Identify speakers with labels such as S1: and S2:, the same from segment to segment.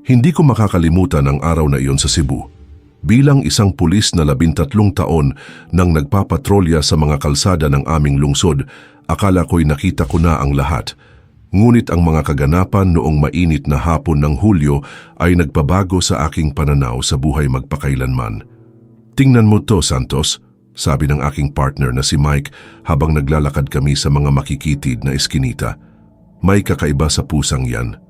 S1: Hindi ko makakalimutan ang araw na iyon sa Cebu. Bilang isang pulis na labintatlong taon nang nagpapatrolya sa mga kalsada ng aming lungsod, akala ko'y nakita ko na ang lahat. Ngunit ang mga kaganapan noong mainit na hapon ng Hulyo ay nagpabago sa aking pananaw sa buhay magpakailanman. Tingnan mo to, Santos, sabi ng aking partner na si Mike habang naglalakad kami sa mga makikitid na eskinita. May kakaiba sa pusang yan.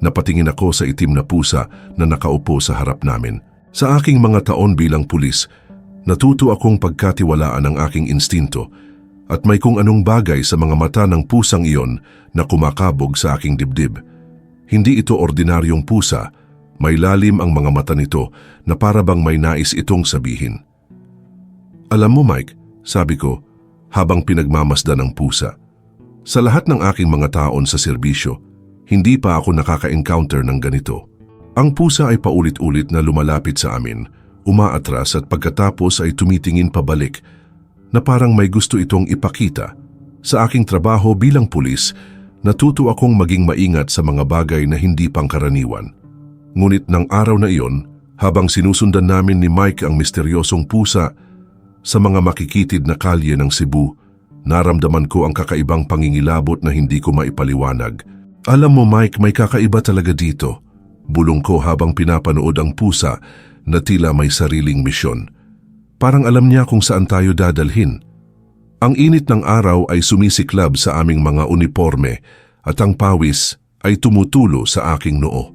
S1: Napatingin ako sa itim na pusa na nakaupo sa harap namin. Sa aking mga taon bilang pulis, natuto akong pagkatiwalaan ang aking instinto at may kung anong bagay sa mga mata ng pusang iyon na kumakabog sa aking dibdib. Hindi ito ordinaryong pusa, may lalim ang mga mata nito na para bang may nais itong sabihin. Alam mo Mike, sabi ko, habang pinagmamasdan ng pusa, sa lahat ng aking mga taon sa serbisyo, hindi pa ako nakaka-encounter ng ganito. Ang pusa ay paulit-ulit na lumalapit sa amin, umaatras at pagkatapos ay tumitingin pabalik na parang may gusto itong ipakita. Sa aking trabaho bilang pulis, natuto akong maging maingat sa mga bagay na hindi pangkaraniwan. Ngunit ng araw na iyon, habang sinusundan namin ni Mike ang misteryosong pusa sa mga makikitid na kalye ng Cebu, naramdaman ko ang kakaibang pangingilabot na hindi ko maipaliwanag. Alam mo Mike, may kakaiba talaga dito. Bulong ko habang pinapanood ang pusa na tila may sariling misyon. Parang alam niya kung saan tayo dadalhin. Ang init ng araw ay sumisiklab sa aming mga uniforme at ang pawis ay tumutulo sa aking noo.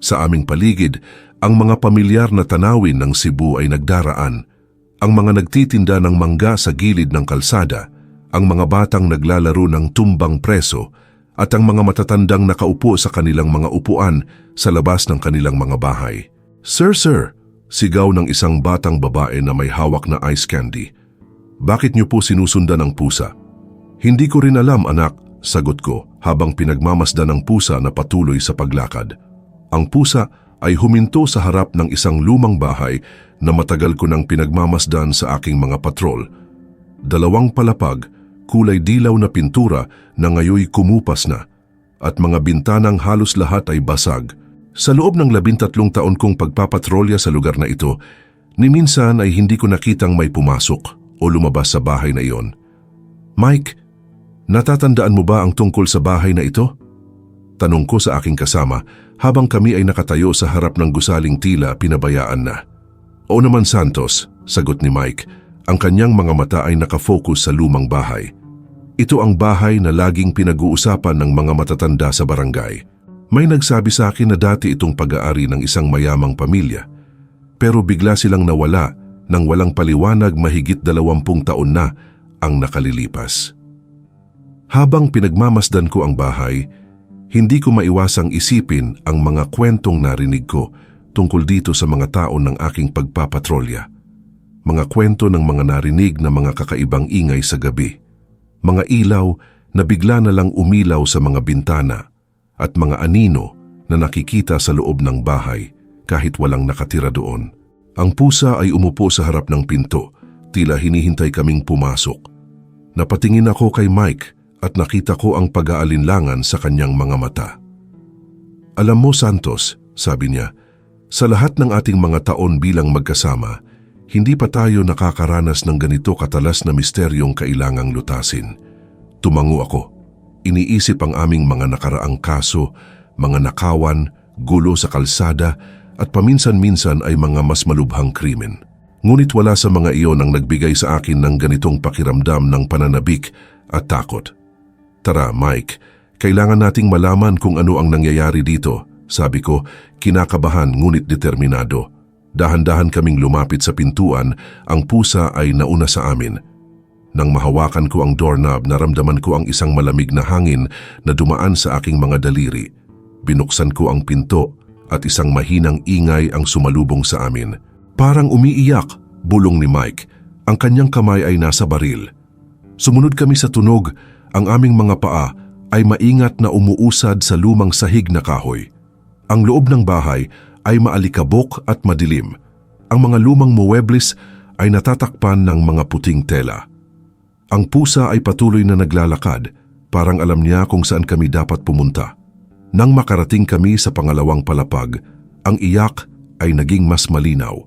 S1: Sa aming paligid, ang mga pamilyar na tanawin ng Cebu ay nagdaraan. Ang mga nagtitinda ng mangga sa gilid ng kalsada, ang mga batang naglalaro ng tumbang preso, at ang mga matatandang nakaupo sa kanilang mga upuan sa labas ng kanilang mga bahay. Sir, sir, sigaw ng isang batang babae na may hawak na ice candy. Bakit niyo po sinusundan ang pusa? Hindi ko rin alam anak, sagot ko habang pinagmamasdan ng pusa na patuloy sa paglakad. Ang pusa ay huminto sa harap ng isang lumang bahay na matagal ko nang pinagmamasdan sa aking mga patrol. Dalawang palapag kulay dilaw na pintura na ngayoy kumupas na at mga bintanang halos lahat ay basag. Sa loob ng labintatlong taon kong pagpapatrolya sa lugar na ito, ni minsan ay hindi ko nakitang may pumasok o lumabas sa bahay na iyon. Mike, natatandaan mo ba ang tungkol sa bahay na ito? Tanong ko sa aking kasama habang kami ay nakatayo sa harap ng gusaling tila pinabayaan na. Oo naman Santos, sagot ni Mike, ang kanyang mga mata ay nakafocus sa lumang bahay. Ito ang bahay na laging pinag-uusapan ng mga matatanda sa barangay. May nagsabi sa akin na dati itong pag-aari ng isang mayamang pamilya. Pero bigla silang nawala nang walang paliwanag mahigit dalawampung taon na ang nakalilipas. Habang pinagmamasdan ko ang bahay, hindi ko maiwasang isipin ang mga kwentong narinig ko tungkol dito sa mga taon ng aking pagpapatrolya mga kwento ng mga narinig na mga kakaibang ingay sa gabi, mga ilaw na bigla na lang umilaw sa mga bintana, at mga anino na nakikita sa loob ng bahay kahit walang nakatira doon. Ang pusa ay umupo sa harap ng pinto, tila hinihintay kaming pumasok. Napatingin ako kay Mike at nakita ko ang pag-aalinlangan sa kanyang mga mata. Alam mo Santos, sabi niya, sa lahat ng ating mga taon bilang magkasama, hindi pa tayo nakakaranas ng ganito katalas na misteryong kailangang lutasin. Tumango ako. Iniisip ang aming mga nakaraang kaso, mga nakawan, gulo sa kalsada, at paminsan-minsan ay mga mas malubhang krimen. Ngunit wala sa mga iyon ang nagbigay sa akin ng ganitong pakiramdam ng pananabik at takot. Tara, Mike, kailangan nating malaman kung ano ang nangyayari dito, sabi ko, kinakabahan ngunit determinado. Dahan-dahan kaming lumapit sa pintuan, ang pusa ay nauna sa amin. Nang mahawakan ko ang doorknob, naramdaman ko ang isang malamig na hangin na dumaan sa aking mga daliri. Binuksan ko ang pinto at isang mahinang ingay ang sumalubong sa amin. Parang umiiyak, bulong ni Mike. Ang kanyang kamay ay nasa baril. Sumunod kami sa tunog, ang aming mga paa ay maingat na umuusad sa lumang sahig na kahoy. Ang loob ng bahay ay maalikabok at madilim. Ang mga lumang muebles ay natatakpan ng mga puting tela. Ang pusa ay patuloy na naglalakad, parang alam niya kung saan kami dapat pumunta. Nang makarating kami sa pangalawang palapag, ang iyak ay naging mas malinaw.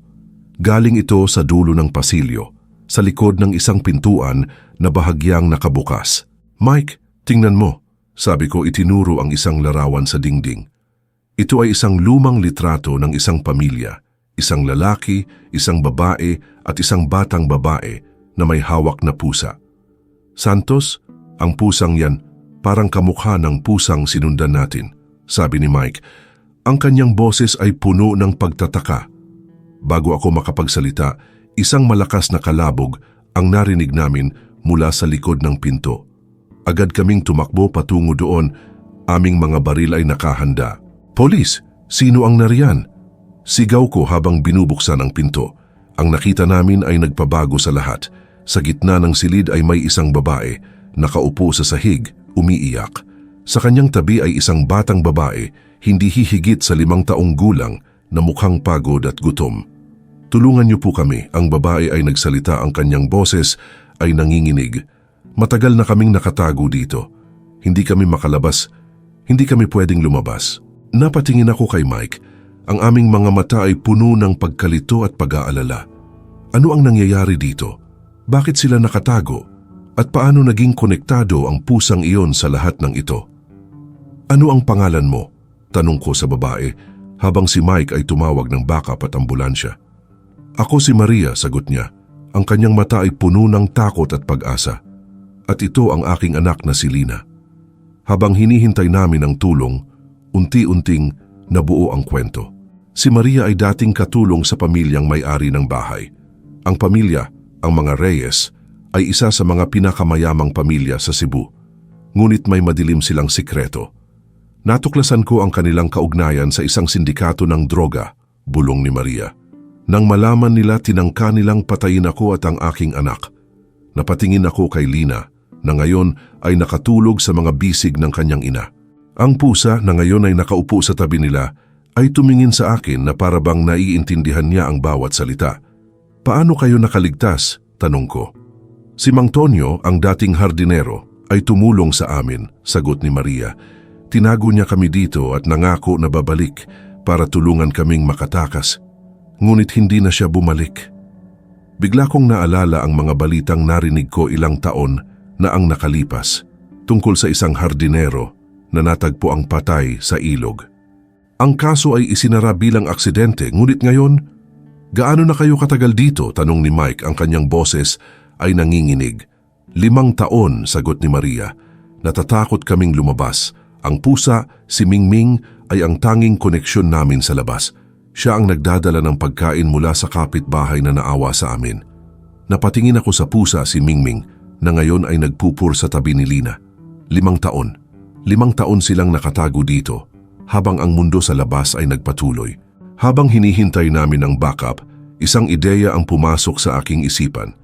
S1: Galing ito sa dulo ng pasilyo, sa likod ng isang pintuan na bahagyang nakabukas. Mike, tingnan mo, sabi ko itinuro ang isang larawan sa dingding. Ito ay isang lumang litrato ng isang pamilya, isang lalaki, isang babae at isang batang babae na may hawak na pusa. Santos, ang pusang yan parang kamukha ng pusang sinundan natin, sabi ni Mike. Ang kanyang boses ay puno ng pagtataka. Bago ako makapagsalita, isang malakas na kalabog ang narinig namin mula sa likod ng pinto. Agad kaming tumakbo patungo doon, aming mga baril ay nakahanda. Polis, sino ang nariyan? Sigaw ko habang binubuksan ang pinto. Ang nakita namin ay nagpabago sa lahat. Sa gitna ng silid ay may isang babae, nakaupo sa sahig, umiiyak. Sa kanyang tabi ay isang batang babae, hindi hihigit sa limang taong gulang na mukhang pagod at gutom. Tulungan niyo po kami, ang babae ay nagsalita ang kanyang boses ay nanginginig. Matagal na kaming nakatago dito. Hindi kami makalabas, hindi kami pwedeng lumabas. Napatingin ako kay Mike. Ang aming mga mata ay puno ng pagkalito at pag-aalala. Ano ang nangyayari dito? Bakit sila nakatago? At paano naging konektado ang pusang iyon sa lahat ng ito? Ano ang pangalan mo? Tanong ko sa babae habang si Mike ay tumawag ng backup at ambulansya. Ako si Maria, sagot niya. Ang kanyang mata ay puno ng takot at pag-asa. At ito ang aking anak na si Lina. Habang hinihintay namin ang tulong, unti-unting nabuo ang kwento. Si Maria ay dating katulong sa pamilyang may-ari ng bahay. Ang pamilya, ang mga Reyes, ay isa sa mga pinakamayamang pamilya sa Cebu. Ngunit may madilim silang sikreto. Natuklasan ko ang kanilang kaugnayan sa isang sindikato ng droga, bulong ni Maria. Nang malaman nila tinangka nilang patayin ako at ang aking anak. Napatingin ako kay Lina na ngayon ay nakatulog sa mga bisig ng kanyang ina. Ang pusa na ngayon ay nakaupo sa tabi nila ay tumingin sa akin na parabang naiintindihan niya ang bawat salita. Paano kayo nakaligtas? Tanong ko. Si Mang Tonyo, ang dating hardinero, ay tumulong sa amin, sagot ni Maria. Tinago niya kami dito at nangako na babalik para tulungan kaming makatakas. Ngunit hindi na siya bumalik. Bigla kong naalala ang mga balitang narinig ko ilang taon na ang nakalipas tungkol sa isang hardinero na natagpo ang patay sa ilog. Ang kaso ay isinara bilang aksidente ngunit ngayon, gaano na kayo katagal dito? Tanong ni Mike ang kanyang boses ay nanginginig. Limang taon, sagot ni Maria. Natatakot kaming lumabas. Ang pusa, si Mingming, ay ang tanging koneksyon namin sa labas. Siya ang nagdadala ng pagkain mula sa kapitbahay na naawa sa amin. Napatingin ako sa pusa si Mingming na ngayon ay nagpupur sa tabi ni Lina. Limang taon. Limang taon silang nakatago dito habang ang mundo sa labas ay nagpatuloy. Habang hinihintay namin ang backup, isang ideya ang pumasok sa aking isipan.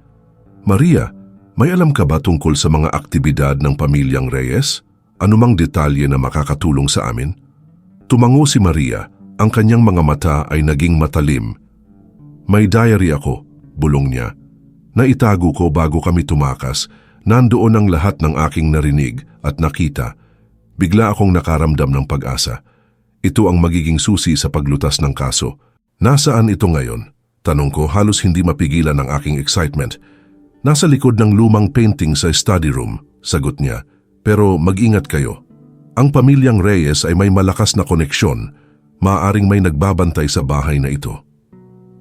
S1: Maria, may alam ka ba tungkol sa mga aktibidad ng pamilyang Reyes? Anumang detalye na makakatulong sa amin? Tumango si Maria ang kanyang mga mata ay naging matalim. May diary ako, bulong niya. Naitago ko bago kami tumakas, nandoon ang lahat ng aking narinig at nakita. Bigla akong nakaramdam ng pag-asa. Ito ang magiging susi sa paglutas ng kaso. Nasaan ito ngayon? Tanong ko halos hindi mapigilan ang aking excitement. Nasa likod ng lumang painting sa study room, sagot niya. Pero mag-ingat kayo. Ang pamilyang Reyes ay may malakas na koneksyon maaring may nagbabantay sa bahay na ito.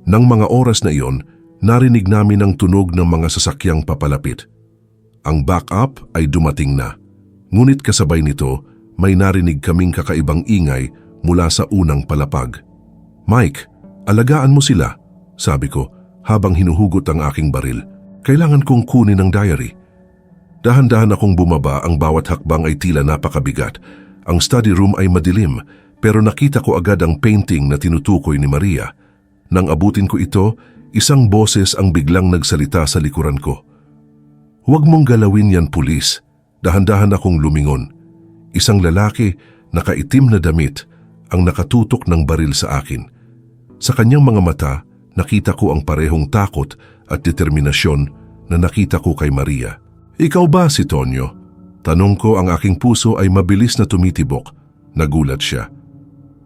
S1: Nang mga oras na iyon, narinig namin ang tunog ng mga sasakyang papalapit. Ang backup ay dumating na. Ngunit kasabay nito, may narinig kaming kakaibang ingay mula sa unang palapag. Mike, alagaan mo sila, sabi ko habang hinuhugot ang aking baril. Kailangan kong kunin ang diary. Dahan-dahan akong bumaba ang bawat hakbang ay tila napakabigat. Ang study room ay madilim pero nakita ko agad ang painting na tinutukoy ni Maria. Nang abutin ko ito, isang boses ang biglang nagsalita sa likuran ko. Huwag mong galawin yan pulis. Dahan-dahan akong lumingon. Isang lalaki, nakaitim na damit, ang nakatutok ng baril sa akin. Sa kanyang mga mata, nakita ko ang parehong takot at determinasyon na nakita ko kay Maria. Ikaw ba si Tonyo? Tanong ko ang aking puso ay mabilis na tumitibok Nagulat siya.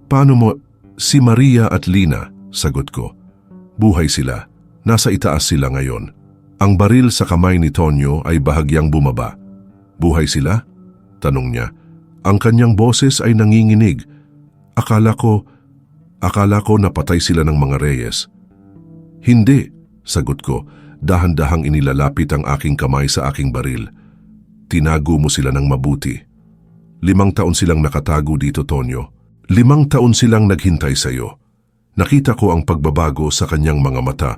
S1: Paano mo... Si Maria at Lina, sagot ko. Buhay sila. Nasa itaas sila ngayon. Ang baril sa kamay ni Tonyo ay bahagyang bumaba. Buhay sila? Tanong niya. Ang kanyang boses ay nanginginig. Akala ko, akala ko napatay sila ng mga reyes. Hindi, sagot ko, dahan-dahang inilalapit ang aking kamay sa aking baril. Tinago mo sila ng mabuti. Limang taon silang nakatago dito, Tonyo. Limang taon silang naghintay sa iyo. Nakita ko ang pagbabago sa kanyang mga mata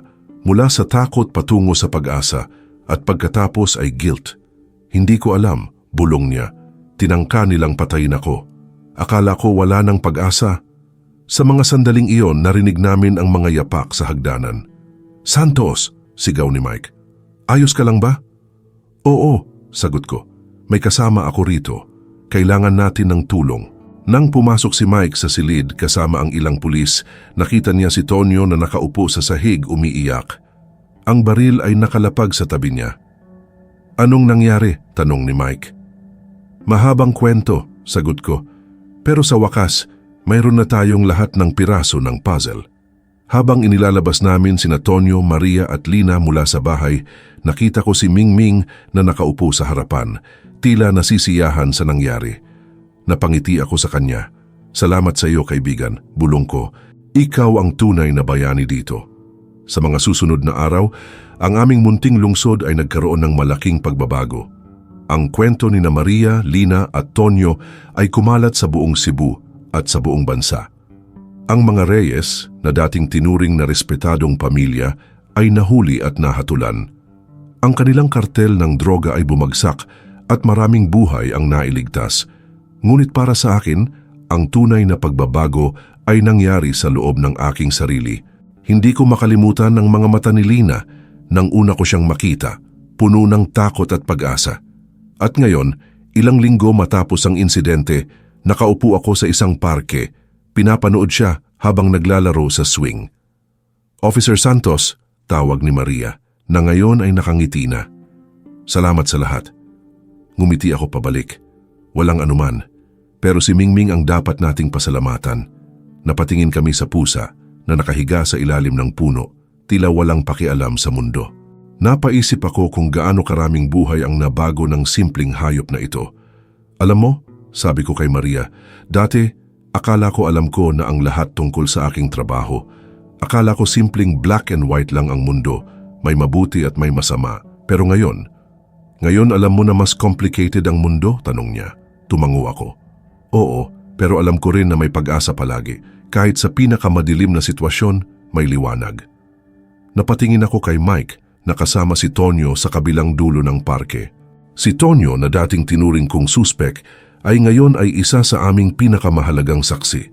S1: mula sa takot patungo sa pag-asa at pagkatapos ay guilt. Hindi ko alam, bulong niya. Tinangka nilang patayin ako. Akala ko wala ng pag-asa. Sa mga sandaling iyon, narinig namin ang mga yapak sa hagdanan. Santos, sigaw ni Mike. Ayos ka lang ba? Oo, sagot ko. May kasama ako rito. Kailangan natin ng tulong. Nang pumasok si Mike sa silid kasama ang ilang pulis, nakita niya si Tonyo na nakaupo sa sahig umiiyak. Ang baril ay nakalapag sa tabi niya. Anong nangyari? Tanong ni Mike. Mahabang kwento, sagot ko. Pero sa wakas, mayroon na tayong lahat ng piraso ng puzzle. Habang inilalabas namin sina Tonyo, Maria at Lina mula sa bahay, nakita ko si Mingming na nakaupo sa harapan, tila nasisiyahan sa nangyari. Napangiti ako sa kanya. Salamat sa iyo kaibigan, bulong ko. Ikaw ang tunay na bayani dito. Sa mga susunod na araw, ang aming munting lungsod ay nagkaroon ng malaking pagbabago. Ang kwento ni na Maria, Lina at Tonyo ay kumalat sa buong Cebu at sa buong bansa. Ang mga Reyes, na dating tinuring na respetadong pamilya, ay nahuli at nahatulan. Ang kanilang kartel ng droga ay bumagsak at maraming buhay ang nailigtas. Ngunit para sa akin, ang tunay na pagbabago ay nangyari sa loob ng aking sarili. Hindi ko makalimutan ang mga mata ni Lina nang una ko siyang makita, puno ng takot at pag-asa. At ngayon, ilang linggo matapos ang insidente, nakaupo ako sa isang parke Pinapanood siya habang naglalaro sa swing. Officer Santos, tawag ni Maria, na ngayon ay nakangiti na. Salamat sa lahat. Ngumiti ako pabalik. Walang anuman. Pero si Mingming ang dapat nating pasalamatan. Napatingin kami sa pusa na nakahiga sa ilalim ng puno, tila walang pakialam sa mundo. Napaisip ako kung gaano karaming buhay ang nabago ng simpleng hayop na ito. Alam mo, sabi ko kay Maria, dati Akala ko alam ko na ang lahat tungkol sa aking trabaho. Akala ko simpleng black and white lang ang mundo, may mabuti at may masama. Pero ngayon, ngayon alam mo na mas complicated ang mundo? Tanong niya. Tumango ako. Oo, pero alam ko rin na may pag-asa palagi. Kahit sa pinakamadilim na sitwasyon, may liwanag. Napatingin ako kay Mike na kasama si Tonyo sa kabilang dulo ng parke. Si Tonyo na dating tinuring kong suspek ay ngayon ay isa sa aming pinakamahalagang saksi.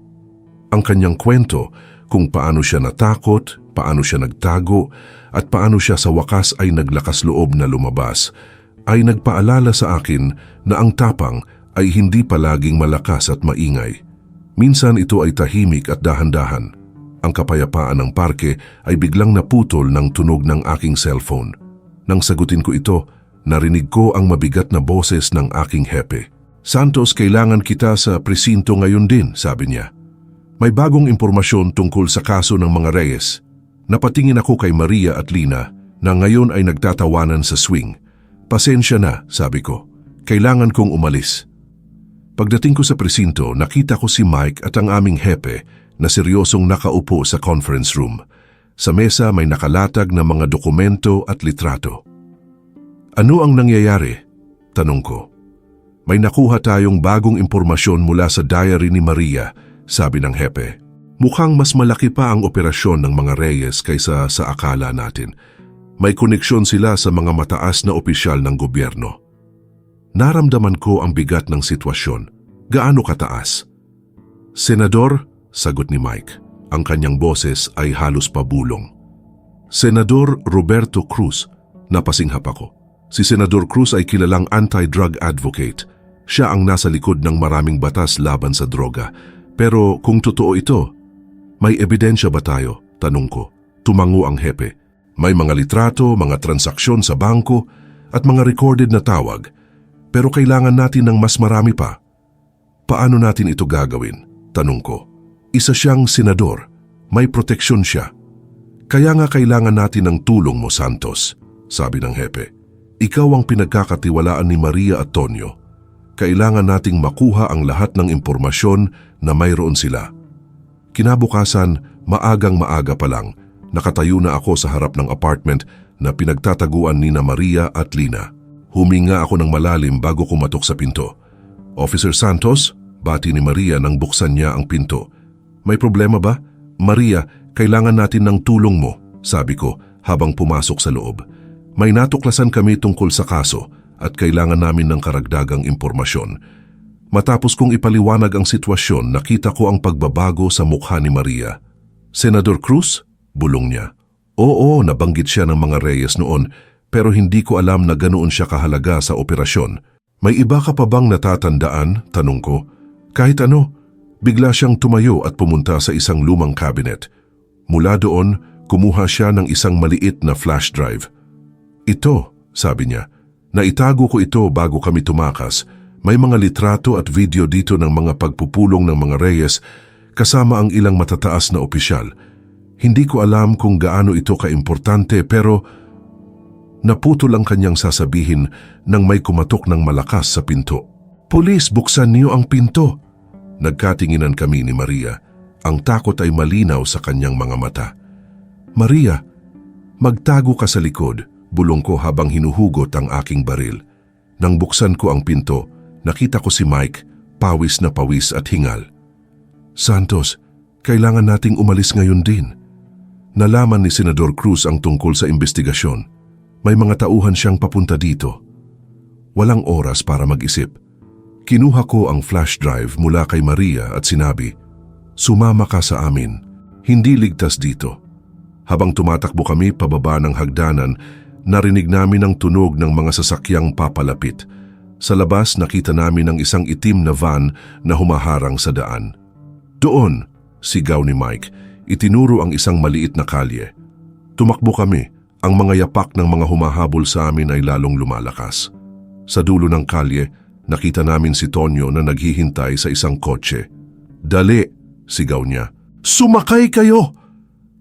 S1: Ang kanyang kwento kung paano siya natakot, paano siya nagtago, at paano siya sa wakas ay naglakas loob na lumabas, ay nagpaalala sa akin na ang tapang ay hindi palaging malakas at maingay. Minsan ito ay tahimik at dahan-dahan. Ang kapayapaan ng parke ay biglang naputol ng tunog ng aking cellphone. Nang sagutin ko ito, narinig ko ang mabigat na boses ng aking hepe. Santos, kailangan kita sa presinto ngayon din, sabi niya. May bagong impormasyon tungkol sa kaso ng mga Reyes. Napatingin ako kay Maria at Lina na ngayon ay nagtatawanan sa swing. Pasensya na, sabi ko. Kailangan kong umalis. Pagdating ko sa presinto, nakita ko si Mike at ang aming hepe na seryosong nakaupo sa conference room. Sa mesa may nakalatag na mga dokumento at litrato. Ano ang nangyayari? Tanong ko. May nakuha tayong bagong impormasyon mula sa diary ni Maria, sabi ng hepe. Mukhang mas malaki pa ang operasyon ng mga Reyes kaysa sa akala natin. May koneksyon sila sa mga mataas na opisyal ng gobyerno. Naramdaman ko ang bigat ng sitwasyon. Gaano kataas? Senador, sagot ni Mike. Ang kanyang boses ay halos pabulong. Senador Roberto Cruz, napasinghap ako. Si Senador Cruz ay kilalang anti-drug advocate siya ang nasa likod ng maraming batas laban sa droga. Pero kung totoo ito, may ebidensya ba tayo? Tanong ko. Tumango ang hepe. May mga litrato, mga transaksyon sa bangko, at mga recorded na tawag. Pero kailangan natin ng mas marami pa. Paano natin ito gagawin? Tanong ko. Isa siyang senador. May proteksyon siya. Kaya nga kailangan natin ng tulong mo, Santos, sabi ng hepe. Ikaw ang pinagkakatiwalaan ni Maria at Tonyo. Kailangan nating makuha ang lahat ng impormasyon na mayroon sila. Kinabukasan, maagang maaga pa lang, nakatayo na ako sa harap ng apartment na pinagtataguan ni na Maria at Lina. Huminga ako ng malalim bago kumatok sa pinto. Officer Santos, bati ni Maria nang buksan niya ang pinto. May problema ba? Maria, kailangan natin ng tulong mo, sabi ko habang pumasok sa loob. May natuklasan kami tungkol sa kaso at kailangan namin ng karagdagang impormasyon. Matapos kong ipaliwanag ang sitwasyon, nakita ko ang pagbabago sa mukha ni Maria. Senador Cruz? Bulong niya. Oo, nabanggit siya ng mga Reyes noon, pero hindi ko alam na ganoon siya kahalaga sa operasyon. May iba ka pa bang natatandaan? Tanong ko. Kahit ano, bigla siyang tumayo at pumunta sa isang lumang cabinet. Mula doon, kumuha siya ng isang maliit na flash drive. Ito, sabi niya, naitago ko ito bago kami tumakas. May mga litrato at video dito ng mga pagpupulong ng mga Reyes kasama ang ilang matataas na opisyal. Hindi ko alam kung gaano ito kaimportante pero naputol ang kanyang sasabihin nang may kumatok ng malakas sa pinto. Pulis, buksan niyo ang pinto! Nagkatinginan kami ni Maria. Ang takot ay malinaw sa kanyang mga mata. Maria, magtago ka sa likod, bulong ko habang hinuhugot ang aking baril. Nang buksan ko ang pinto, nakita ko si Mike, pawis na pawis at hingal. Santos, kailangan nating umalis ngayon din. Nalaman ni Senador Cruz ang tungkol sa investigasyon. May mga tauhan siyang papunta dito. Walang oras para mag-isip. Kinuha ko ang flash drive mula kay Maria at sinabi, Sumama ka sa amin. Hindi ligtas dito. Habang tumatakbo kami pababa ng hagdanan, narinig namin ang tunog ng mga sasakyang papalapit. Sa labas nakita namin ang isang itim na van na humaharang sa daan. Doon, sigaw ni Mike, itinuro ang isang maliit na kalye. Tumakbo kami, ang mga yapak ng mga humahabol sa amin ay lalong lumalakas. Sa dulo ng kalye, nakita namin si Tonyo na naghihintay sa isang kotse. Dali, sigaw niya. Sumakay kayo!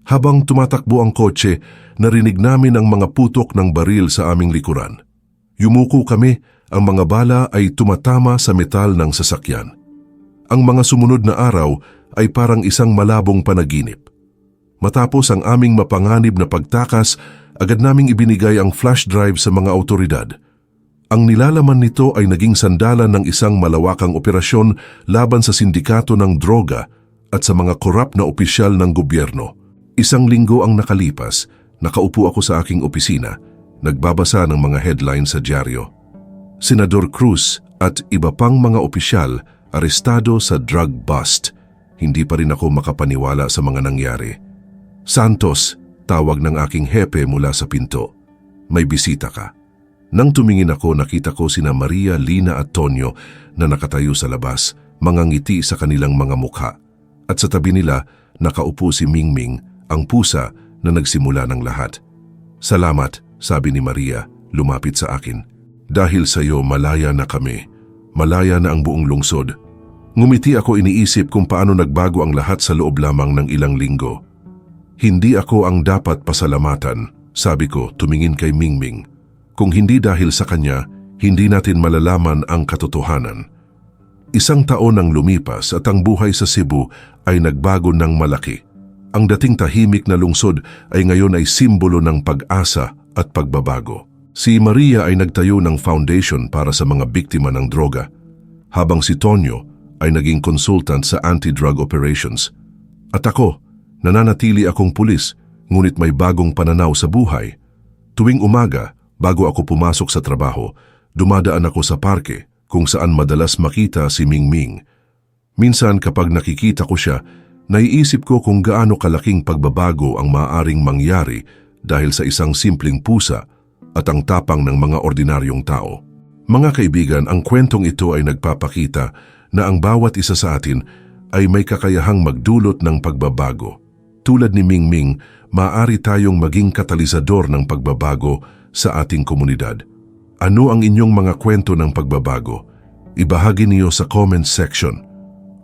S1: Habang tumatakbo ang kotse, narinig namin ang mga putok ng baril sa aming likuran. Yumuko kami, ang mga bala ay tumatama sa metal ng sasakyan. Ang mga sumunod na araw ay parang isang malabong panaginip. Matapos ang aming mapanganib na pagtakas, agad naming ibinigay ang flash drive sa mga autoridad. Ang nilalaman nito ay naging sandalan ng isang malawakang operasyon laban sa sindikato ng droga at sa mga korap na opisyal ng gobyerno. Isang linggo ang nakalipas, nakaupo ako sa aking opisina, nagbabasa ng mga headline sa dyaryo. Senador Cruz at iba pang mga opisyal arestado sa drug bust. Hindi pa rin ako makapaniwala sa mga nangyari. Santos, tawag ng aking hepe mula sa pinto. May bisita ka. Nang tumingin ako, nakita ko sina Maria, Lina at Tonyo na nakatayo sa labas, mga ngiti sa kanilang mga mukha. At sa tabi nila, nakaupo si Mingming, ang pusa na nagsimula ng lahat. Salamat, sabi ni Maria, lumapit sa akin. Dahil sa iyo, malaya na kami. Malaya na ang buong lungsod. Ngumiti ako iniisip kung paano nagbago ang lahat sa loob lamang ng ilang linggo. Hindi ako ang dapat pasalamatan, sabi ko tumingin kay Mingming. Kung hindi dahil sa kanya, hindi natin malalaman ang katotohanan. Isang taon ang lumipas at ang buhay sa Cebu ay nagbago ng malaki. Ang dating tahimik na lungsod ay ngayon ay simbolo ng pag-asa at pagbabago. Si Maria ay nagtayo ng foundation para sa mga biktima ng droga, habang si Tonyo ay naging consultant sa anti-drug operations. At ako, nananatili akong pulis ngunit may bagong pananaw sa buhay. Tuwing umaga, bago ako pumasok sa trabaho, dumadaan ako sa parke kung saan madalas makita si Mingming. Minsan kapag nakikita ko siya, naiisip ko kung gaano kalaking pagbabago ang maaaring mangyari dahil sa isang simpleng pusa at ang tapang ng mga ordinaryong tao. Mga kaibigan, ang kwentong ito ay nagpapakita na ang bawat isa sa atin ay may kakayahang magdulot ng pagbabago. Tulad ni Mingming, maaari tayong maging katalisador ng pagbabago sa ating komunidad. Ano ang inyong mga kwento ng pagbabago? ibahagi niyo sa comment section.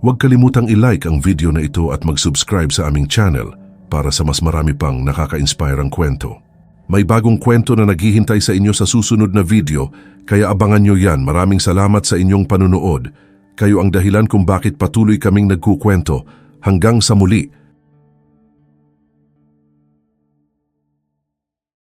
S1: Huwag kalimutang i-like ang video na ito at mag-subscribe sa aming channel para sa mas marami pang nakaka-inspirang kwento. May bagong kwento na naghihintay sa inyo sa susunod na video, kaya abangan nyo yan. Maraming salamat sa inyong panunood. Kayo ang dahilan kung bakit patuloy kaming nagkukwento. Hanggang sa muli,